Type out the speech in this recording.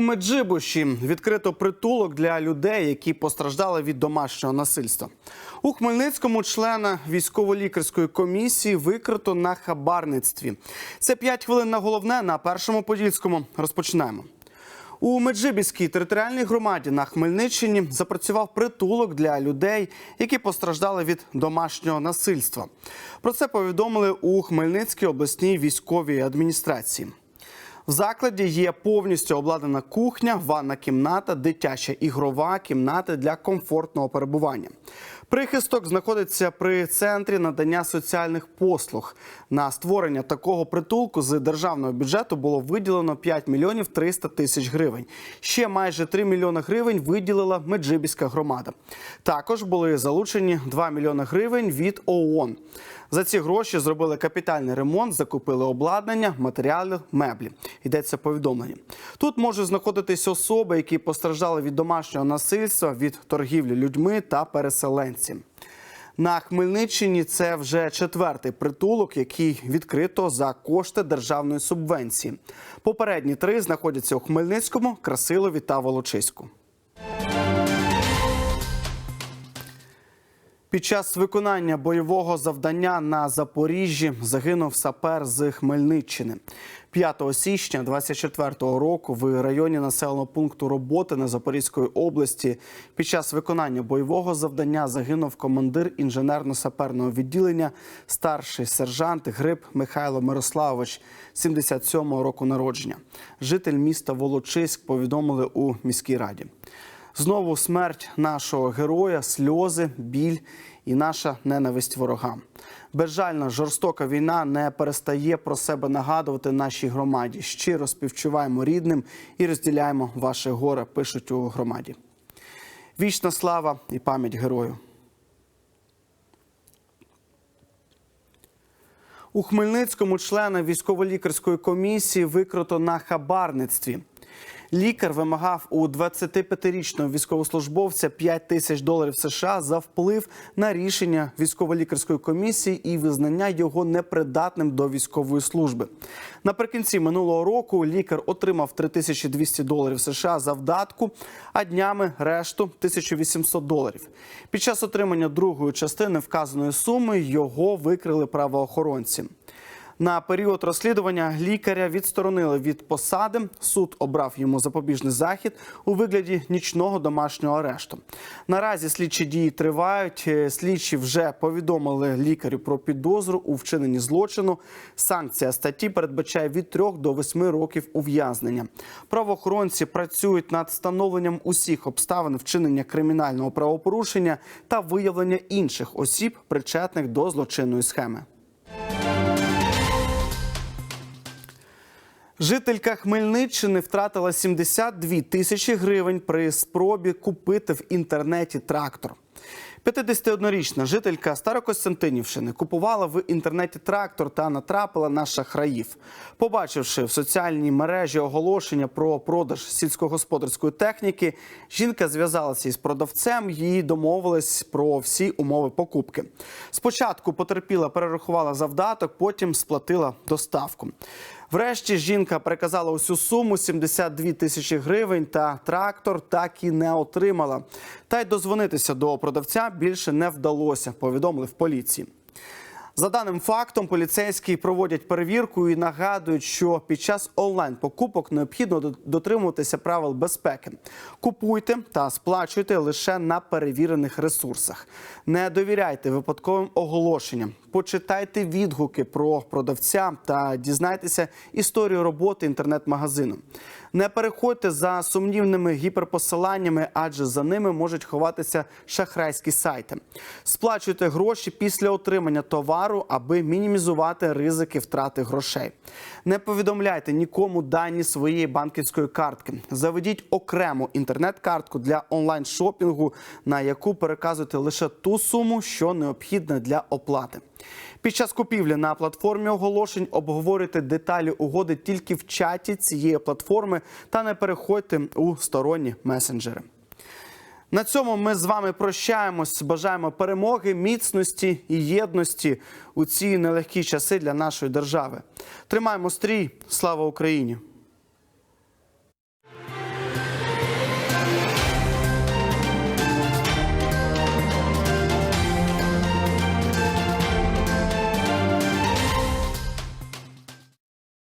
Меджибуші відкрито притулок для людей, які постраждали від домашнього насильства. У Хмельницькому члена військово-лікарської комісії викрито на хабарництві. Це 5 хвилин на головне на першому подільському. Розпочинаємо. У Меджибіській територіальній громаді на Хмельниччині запрацював притулок для людей, які постраждали від домашнього насильства. Про це повідомили у Хмельницькій обласній військовій адміністрації. В закладі є повністю обладнана кухня, ванна кімната, дитяча ігрова кімната для комфортного перебування. Прихисток знаходиться при центрі надання соціальних послуг. На створення такого притулку з державного бюджету було виділено 5 мільйонів 300 тисяч гривень. Ще майже 3 мільйони гривень виділила Меджибіська громада. Також були залучені 2 мільйони гривень від ООН. За ці гроші зробили капітальний ремонт, закупили обладнання, матеріали, меблі. Йдеться повідомлення. Тут можуть знаходитись особи, які постраждали від домашнього насильства, від торгівлі людьми та переселенці. На Хмельниччині це вже четвертий притулок, який відкрито за кошти державної субвенції. Попередні три знаходяться у Хмельницькому, Красилові та Волочиську. Під час виконання бойового завдання на Запоріжжі загинув сапер з Хмельниччини. 5 січня 24-го року в районі населеного пункту роботи на Запорізької області під час виконання бойового завдання загинув командир інженерно-саперного відділення, старший сержант Гриб Михайло Мирославович, 77-го року народження. Житель міста Волочиськ повідомили у міській раді. Знову смерть нашого героя, сльози, біль і наша ненависть ворогам. Безжальна жорстока війна не перестає про себе нагадувати нашій громаді. Щиро співчуваємо рідним і розділяємо ваше горе. Пишуть у громаді. Вічна слава і пам'ять герою. У Хмельницькому члена військово-лікарської комісії викрито на хабарництві. Лікар вимагав у 25-річного військовослужбовця 5 тисяч доларів США за вплив на рішення військово-лікарської комісії і визнання його непридатним до військової служби. Наприкінці минулого року лікар отримав 3200 доларів США за вдатку, а днями решту 1800 доларів. Під час отримання другої частини вказаної суми його викрили правоохоронці. На період розслідування лікаря відсторонили від посади. Суд обрав йому запобіжний захід у вигляді нічного домашнього арешту. Наразі слідчі дії тривають. Е, Слідчі вже повідомили лікарю про підозру у вчиненні злочину. Санкція статті передбачає від 3 до 8 років ув'язнення. Правоохоронці працюють над встановленням усіх обставин вчинення кримінального правопорушення та виявлення інших осіб, причетних до злочинної схеми. Жителька Хмельниччини втратила 72 тисячі гривень при спробі купити в інтернеті трактор. 51-річна жителька Старокостянтинівщини купувала в інтернеті трактор та натрапила на шахраїв. Побачивши в соціальній мережі оголошення про продаж сільськогосподарської техніки, жінка зв'язалася із продавцем. Її домовились про всі умови покупки. Спочатку потерпіла, перерахувала завдаток, потім сплатила доставку. Врешті жінка переказала усю суму 72 тисячі гривень, та трактор так і не отримала. Та й дозвонитися до продавця більше не вдалося. Повідомили в поліції. За даним фактом, поліцейські проводять перевірку і нагадують, що під час онлайн покупок необхідно дотримуватися правил безпеки. Купуйте та сплачуйте лише на перевірених ресурсах. Не довіряйте випадковим оголошенням. Почитайте відгуки про продавця та дізнайтеся історію роботи інтернет-магазину. Не переходьте за сумнівними гіперпосиланнями, адже за ними можуть ховатися шахрайські сайти. Сплачуйте гроші після отримання товару, аби мінімізувати ризики втрати грошей. Не повідомляйте нікому дані своєї банківської картки. Заведіть окрему інтернет-картку для онлайн-шопінгу, на яку переказуєте лише ту суму, що необхідна для оплати. Під час купівлі на платформі оголошень обговорюйте деталі угоди тільки в чаті цієї платформи та не переходьте у сторонні месенджери. На цьому ми з вами прощаємось. Бажаємо перемоги, міцності і єдності у ці нелегкі часи для нашої держави. Тримаємо стрій. Слава Україні!